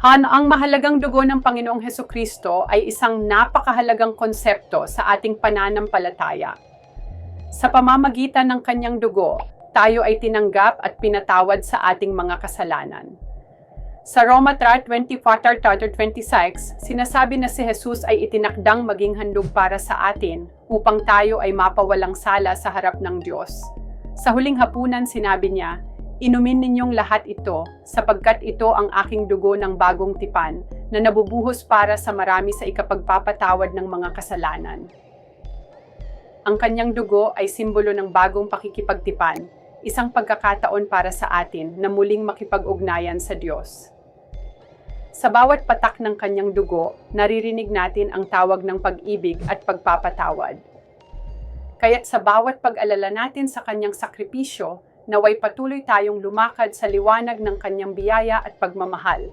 Han, ang mahalagang dugo ng Panginoong Heso Kristo ay isang napakahalagang konsepto sa ating pananampalataya. Sa pamamagitan ng kanyang dugo, tayo ay tinanggap at pinatawad sa ating mga kasalanan. Sa Roma 3:24-26, sinasabi na si Jesus ay itinakdang maging handog para sa atin upang tayo ay mapawalang sala sa harap ng Diyos. Sa huling hapunan sinabi niya, Inumin ninyong lahat ito, sapagkat ito ang aking dugo ng bagong tipan, na nabubuhos para sa marami sa ikapagpapatawad ng mga kasalanan. Ang kanyang dugo ay simbolo ng bagong pakikipagtipan, isang pagkakataon para sa atin na muling makipag-ugnayan sa Diyos. Sa bawat patak ng kanyang dugo, naririnig natin ang tawag ng pag-ibig at pagpapatawad. Kaya't sa bawat pag-alala natin sa kanyang sakripisyo, naway patuloy tayong lumakad sa liwanag ng kanyang biyaya at pagmamahal.